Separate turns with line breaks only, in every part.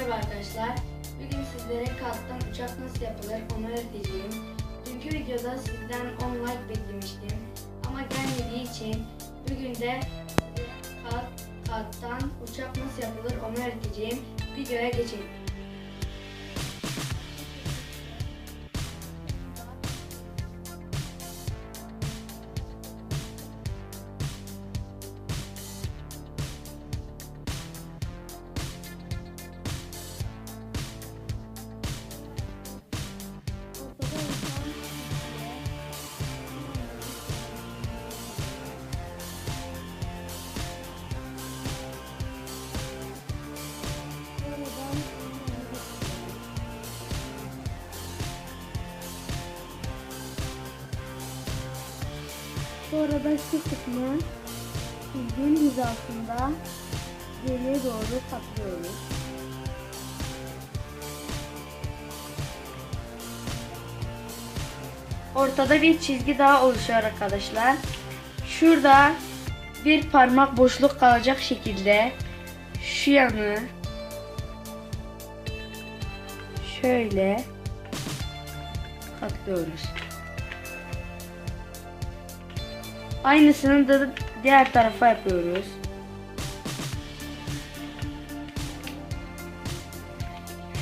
Merhaba arkadaşlar. Bugün sizlere kattan uçak nasıl yapılır onu öğreteceğim. Dünkü videoda sizden 10 like beklemiştim. Ama gelmediği için bugün de kat, kattan uçak nasıl yapılır onu öğreteceğim. Videoya geçelim.
Sonra da şu kısmı çizginin hizasında geriye doğru katlıyoruz. Ortada bir çizgi daha oluşuyor arkadaşlar. Şurada bir parmak boşluk kalacak şekilde şu yanı şöyle katlıyoruz. Aynısını da diğer tarafa yapıyoruz.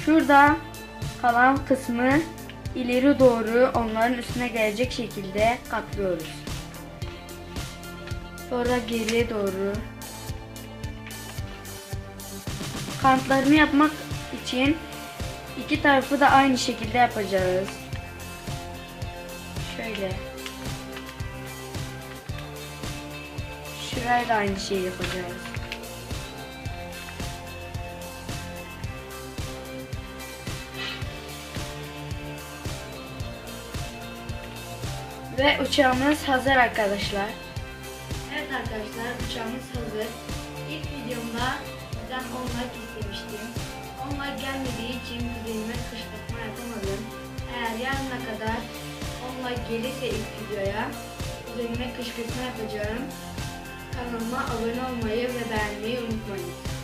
Şurada kalan kısmı ileri doğru onların üstüne gelecek şekilde katlıyoruz. Sonra geriye doğru. Kantlarını yapmak için iki tarafı da aynı şekilde yapacağız. Şöyle. Şuraya da aynı şeyi yapacağız. Ve uçağımız hazır arkadaşlar.
Evet arkadaşlar uçağımız hazır. İlk videomda sizden 10 like istemiştim. 10 like gelmediği için kuzenime kışkırtma yapamadım. Eğer yarına kadar 10 like gelirse ilk videoya kuzenime kışkırtma yapacağım. Kanalıma abone olmayı ve beğenmeyi unutmayın.